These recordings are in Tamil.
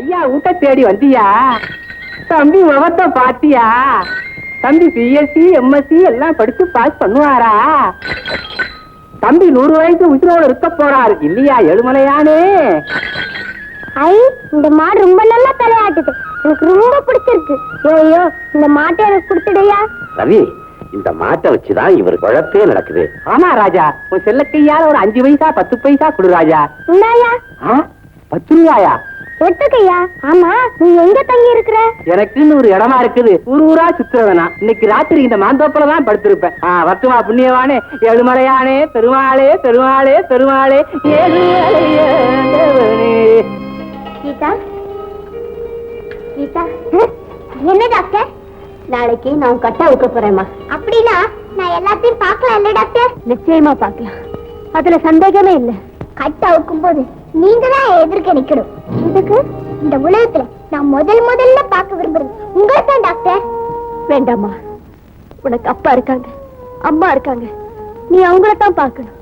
ஐயா ஊட்ட தேடி வந்தியா? தம்பி முகத்தை பாத்தியா? தம்பி பிஎஸ்சி எம்எஸ்சி எல்லாம் படிச்சு பாஸ் பண்ணுவாரா? தம்பி நூறு வயசு உயிரோடு இருக்க போறாரு. இல்லையா எழுமலையானே ஐ இந்த மாடு ரொம்ப நல்லா தலையாட்டுது. எனக்கு ரொம்ப பிடிச்சிருக்கு. ஐயோ இந்த மாட்டை எனக்கு கொடுத்துடையா ரவி இந்த மாட்டை வச்சுதான் இவர் குழப்பே நடக்குது. ஆமா ராஜா. உன் செல்லக்கையால ஒரு அஞ்சு பைசா பத்து பைசா கொடு ராஜா. இந்தாயா ஆ, பத்து ரூபாயா? எடுத்துக்கையா ஆமா நீ எங்க தங்கி இருக்கிற எனக்குன்னு ஒரு இடமா இருக்குது. ஊர் ஊரா சுத்துறவனா. இன்னைக்கு ராத்திரி இந்த மாந்தோப்புல தான் படுத்திருப்பேன். ஆ வத்துமா புண்ணியவானே ஏழுமலையானே பெருமாளே பெருமாளே பெருமாளே. கீதா? கீதா? என்ன டாக்டர்? நாளைக்கு நான் கட்ட வைக்க போறேம்மா. அப்படின்னா நான் எல்லாத்தையும் பார்க்கலாம் இல்ல டாக்டர்? நிச்சயமா பார்க்கலாம். அதுல சந்தேகமே இல்ல. கட்ட அவுக்கும் போது நீங்க தான் எதிர்க்க நிக்கணும். இதுக்கு இந்த உலகத்துல நான் முதல் முதல்ல பார்க்க விரும்புறது உங்களை தான் டாக்டர். வேண்டாம்மா. உனக்கு அப்பா இருக்காங்க. அம்மா இருக்காங்க. நீ அவங்கள தான் பார்க்கணும்.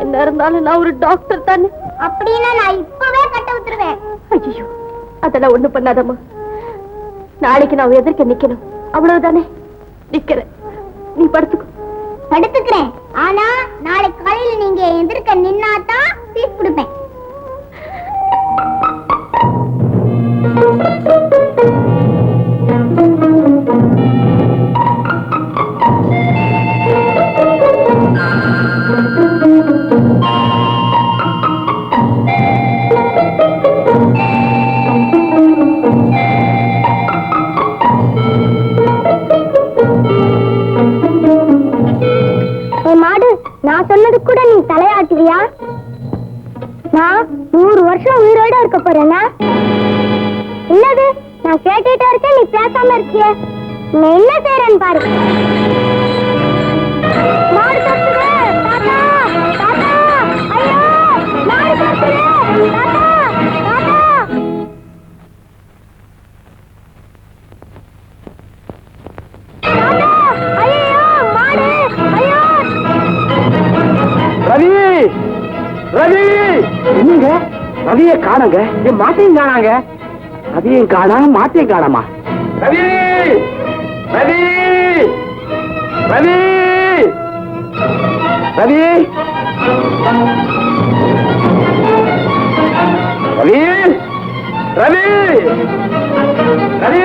என்ன இருந்தாலும் நான் ஒரு டாக்டர் தானே. அப்படின்னா நான் இப்பவே கட்ட விட்டுருவேன் ஐயோ அதெல்லாம் ஒண்ணு பண்ணாதம்மா. நாளைக்கு நான் எதிர்க்க நிக்கணும். அவ்வளவுதானே? நிக்கிறேன். நீ படுத்துக்கோ. படுத்துக்கிறேன். ஆனா நாளைக்கு காலையில நீங்க எதிர்க்க நின்னாதான் சீட் உயிரோட இருக்க போறேனா என்னது? நான் கேட்டுட்டு இருக்கேன் நீ பேசாம இருக்கிய. என்ன செய்யறேன்னு பாரு? மாடு தாத்தா தாத்தா ஐயோ மாடு தாத்தா ரவி! ரவி! என்னங்க? ரவியை காணுங்க. என் மாட்டையும் காணாங்க. ரவியும் காணா மாட்டையும் காணாமா? ரவி! ரவி! ரவி! ரவி! ரவி! ரவி! ரவி!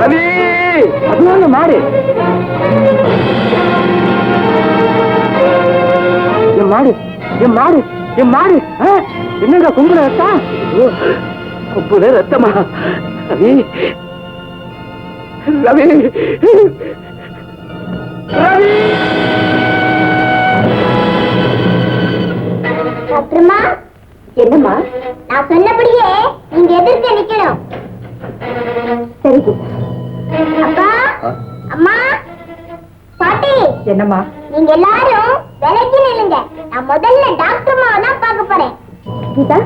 ரவி! அதுவாங்க மாடு. என் மாடு என் மாடு என் மாடு? என்னங்க கும்பல ரத்தம்? கும்பல ரத்தமா? ரவி. ரவி. ரவி. டாக்டர்மா என்னம்மா? நான் சொன்னபடியே நீங்க எதிர்க்க நிக்கணும். சரி. அப்பா அம்மா பாட்டி. என்னம்மா? நீங்க எல்லாரும் விலைக்கு நில்லுங்க. நான் முதல்ல டாக்டர் தான் பார்க்க போறேன். கீதா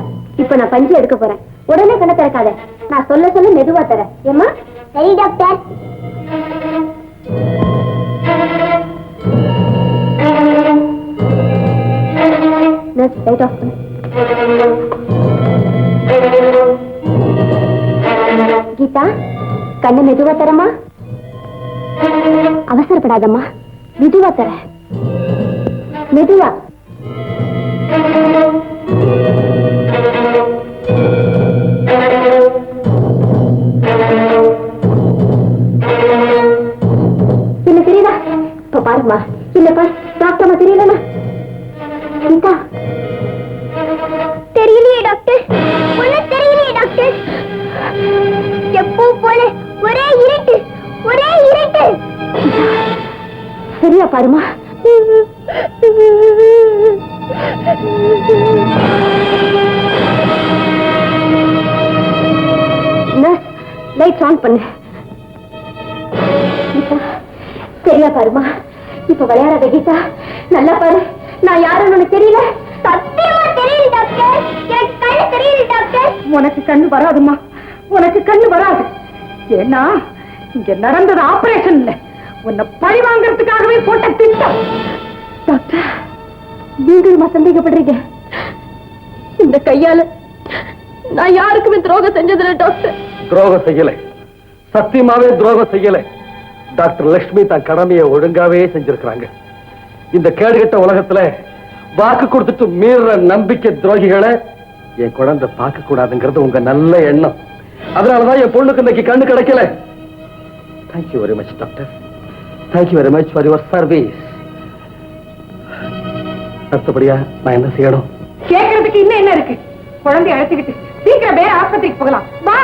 இப்ப நான் பஞ்சு எடுக்க போறேன். உடனே கண்ண திறக்காத. நான் சொல்ல சொல்ல மெதுவா தரேன். ஏமா சரி doctor nurse light off Geetha கண்ணு மெதுவா தரமா அவசரப்படாதம்மா. மெதுவா தர. மெதுவா. சரியா பாருமா. லைட் ஆன் பண்ணு. சரியா பாருமா. இப்ப விளையாடாத கீதா. நல்லா பாரு. நான் யாருன்னு உனக்கு தெரியல? சத்தியமா தெரியல டாக்டர். எனக்கு கண்ணு தெரியல டாக்டர். உனக்கு கண்ணு வராதுமா உனக்கு கண்ணு வராது. ஏன்னா இங்க நடந்தது ஆபரேஷன் இல்லை. உன்னை பழி வாங்கறதுக்காகவே போட்ட திட்டம். டாக்டர் நீங்களுமா சந்தேகப்படுறீங்க? இந்த கையால நான் யாருக்குமே துரோகம் செஞ்சதில்லை டாக்டர். துரோகம் செய்யல. சத்தியமாவே துரோகம் செய்யல. டாக்டர் லட்சுமி தன் கடமையை ஒழுங்காவே செஞ்சிருக்கிறாங்க. இந்த கேடுகட்ட உலகத்துல வாக்கு கொடுத்துட்டு மீற நம்பிக்கை துரோகிகளை என் குழந்தை பார்க்க கூடாதுங்கிறது உங்க நல்ல எண்ணம். அதனாலதான் என் பொண்ணுக்கு இன்னைக்கு கண்ணு கிடைக்கல. Thank you very much doctor thank you very much for your service அடுத்தபடியா நான் என்ன செய்யணும்? கேட்கறதுக்கு இன்னும் என்ன இருக்கு? குழந்தைய அழைச்சுக்கிட்டு சீக்கிரம் வேற ஆஸ்பத்திரிக்கு போகலாம். வா!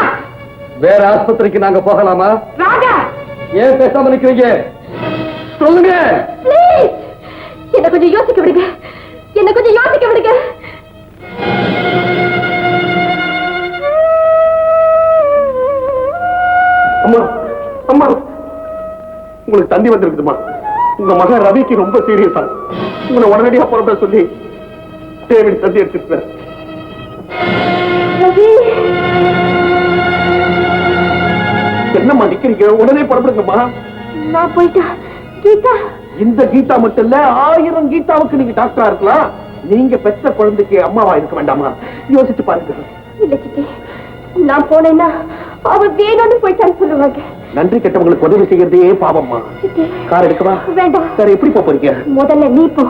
வேற ஆஸ்பத்திரிக்கு நாங்க போகலாமா? ராஜா! ஏன் பேசாம நிக்கிறீங்க? சொல்லுங்க! என்ன கொஞ்சம் யோசிக்க விடுங்க. என்ன கொஞ்சம் யோசிக்க விடுங்க. அம்மா உங்களுக்கு தந்தி வந்திருக்குதுமா உங்க மகன் ரவிக்கு ரொம்ப சீரியஸா உங்களை உடனடியா புறப்பட சொல்லி டேவிட் தந்தி ரவி! என்னம்மா நிக்கிறீங்க? உடனே புறப்படுங்கம்மா நான் போயிட்டா? கீதா! இந்த கீதா மட்டும் இல்ல ஆயிரம் கீதாவுக்கு நீங்க டாக்டரா இருக்கலாம். நீங்க பெற்ற குழந்தைக்கு அம்மாவா இருக்க வேண்டாமா? யோசிச்சு பாருங்க. இல்ல சித்தி நான் போனேன்னா அவ வேணும்னு போயிட்டான்னு சொல்லுவாங்க. நன்றி கெட்டவங்களுக்கு உதவி செய்யறதே பாவம்மா. கார் எடுக்கவா? வேண்டாம். வேற எப்படி போப் போறீங்க? முதல்ல நீ போ.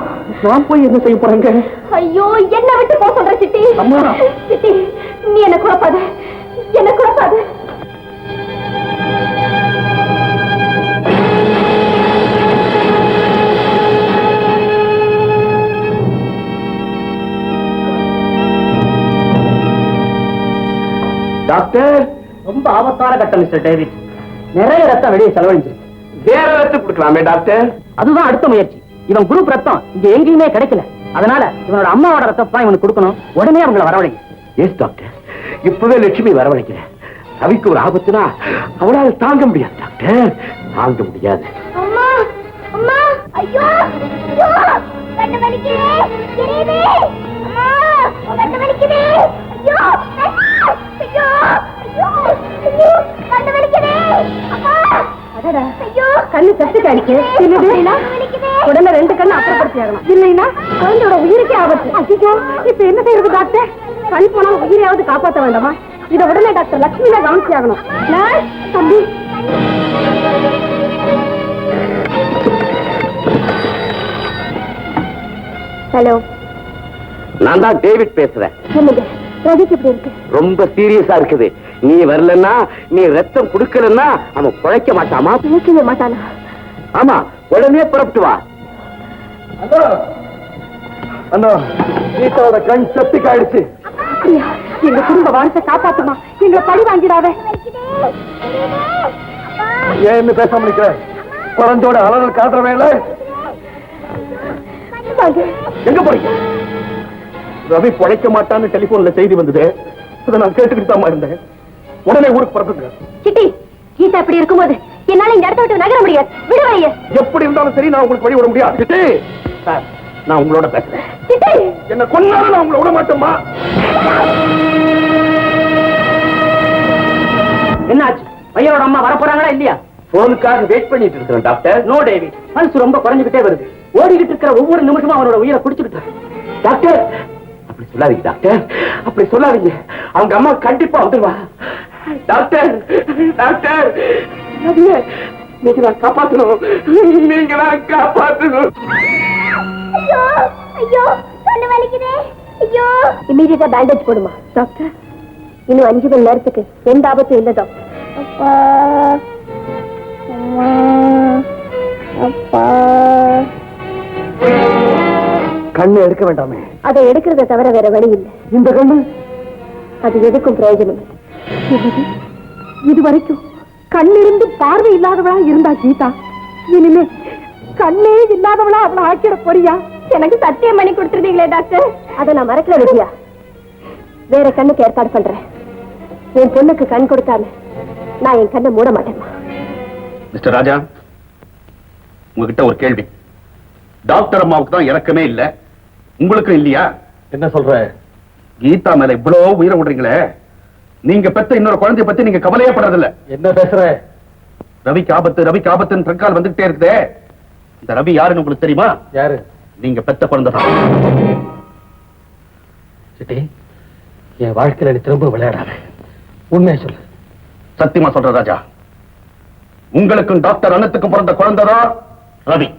நான் போய் என்ன செய்ய போறேங்க? ஐயோ என்ன விட்டு போ சொல்ற சித்தி. அம்மா. நீ என்ன குழப்பாத. என்ன குழப்பாத. டாக்டர். ஆபத்தான கட்டம் மிஸ்டர் டேவிட். நிறைய ரத்தம் வெளியே செலவழிஞ்சிருக்கு. வேற ரத்தம் கொடுக்கலாமே டாக்டர்? அதுதான் அடுத்த முயற்சி. இவன் குரூப் ரத்தம் இங்க எங்கேயுமே கிடைக்கல. அதனால இவனோட அம்மாவோட ரத்தம் தான் இவனுக்கு கொடுக்கணும். உடனே அவங்கள வரவழைங்க. எஸ் டாக்டர் இப்பவே லட்சுமி வரவழைக்கிறேன். ரவிக்கு ஒரு ஆபத்துனா அவளால் தாங்க முடியாது டாக்டர். தாங்க முடியாது. அம்மா கட்டு கடிக்கு. உடனே ரெண்டு கண்ணு அப்புறப்படுத்தி ஆகணும். இல்லைன்னா குழந்தையோட உயிருக்கே ஆபத்து. ஐயோ இப்ப என்ன செய்யறது டாக்டர் கண் போனா உயிரையாவது காப்பாத்த வேண்டாமா? இத உடனே டாக்டர் லட்சுமி கவனிச்சு ஆகணும். தம்பி. ஹலோ. நான் தான் டேவிட் பேசுறேன். சொல்லுங்க ரவிக்கு எப்படி இருக்கு? ரொம்ப சீரியஸா இருக்குது. நீ வரலன்னா நீ ரத்தம் கொடுக்கலன்னா அவன் குழைக்க மாட்டாமா? நினைக்கவே மாட்டானா? ஆமா உடனே புறப்பட்டு வா. அண்ணா. அண்ணா கீதாவோட கண் செப்டிக் ஆயிடுச்சு எங்க குடும்ப வாழ்க்கை காப்பாத்துமா? எங்களை பழி வாங்கிடாத. ஏன் என்ன பேசாம நிக்கிற? குழந்தையோட அலறல் காட்டுற வேலை எங்க போறீங்க? ரவி பிழைக்க மாட்டான்னு டெலிபோன்ல செய்தி வந்தது. அதை நான் கேட்டுக்கிட்டு தான் இருந்தேன். உடனே ஊருக்கு புறப்படுங்க சிட்டி கீதா இப்படி இருக்கும்போது என்னால இந்த இடத்த விட்டு நகர முடியாது. விடுவாங்க எப்படி இருந்தாலும் சரி நான் உங்களுக்கு வழி விட முடியாது. சார் நான் உங்களோட பேசுறேன். என்ன கொன்னாலும் நான் உங்களை விட மாட்டேம்மா. என்னாச்சு? பையனோட அம்மா வர போறாங்களா இல்லையா? போனுக்காக வெயிட் பண்ணிட்டு இருக்கிறேன் டாக்டர் நோ டேவிட் பல்ஸ் ரொம்ப குறைஞ்சுக்கிட்டே வருது. ஓடிக்கிட்டு இருக்கிற ஒவ்வொரு நிமிஷமும் அவனோட உயிரை குடிச்சுக்கிட்டு இருக்கு. டாக்டர் அப்படி சொல்லாதீங்க டாக்டர் அப்படி சொல்லாதீங்க. அவங்க அம்மா கண்டிப்பா வந்துருவா. Doctor doctor. நீங்க தான் காப்பாத்தணும் நீங்க தான் காப்பாத்தணும் ஐயோ ஐயோ கண்ணு வலிக்குதே. ஐயோ. இமீடியட்டா பேண்டேஜ் போடுமா. டாக்டர் இன்னும் அஞ்சு மணி நேரத்துக்கு எந்த ஆபத்தும் இல்லை டாக்டர். அப்பா. அம்மா. அப்பா. கண்ணு எடுக்க வேண்டாமே. அதை எடுக்கிறத தவிர வேற வழி இல்லை. இந்த கண்ணு? அது எதுக்கும் பிரயோஜனம் இல்லை. இது- இது வரைக்கும் கண்ணிருந்து பார்வை இல்லாதவளா இருந்தா கீதா. இனிமே கண்ணே இல்லாதவளா அவளை ஆக்கிட போறியா? எனக்கு சத்தியம் பண்ணி கொடுத்துருந்தீங்களே டாக்டர். அதை நான் மறக்கல விஜயா வேற கண்ணுக்கு ஏற்பாடு பண்றேன். என் பொண்ணுக்கு கண் கொடுத்தால நான் என் கண்ணை மூட மாட்டேன் மிஸ்டர் ராஜா உங்ககிட்ட ஒரு கேள்வி. டாக்டர் அம்மாவுக்கு தான் இறக்கமே இல்ல. உங்களுக்கும் இல்லையா? என்ன சொல்ற? கீதா மேல இவ்வளவு உயிரை விடுறீங்களே. நீங்க பெத்த இன்னொரு குழந்தைய பத்தி நீங்க கவலையே படுறதில்ல. என்ன பேசுற? ரவிக்கு ஆபத்து ரவிக்கு ஆபத்துன்னு ட்ரங்கால் வந்துகிட்டே இருக்குதே. இந்த ரவி யாருன்னு உங்களுக்கு தெரியுமா? யாரு? நீங்க பெத்த குழந்தை தான் சிட்டி என் வாழ்க்கையில நீ திரும்ப விளையாடாத. உண்மையை சொல்லு. சத்தியமா சொல்ற ராஜா. உங்களுக்கும் டாக்டர் அன்னத்துக்கும் பிறந்த குழந்தைதான் ரவி.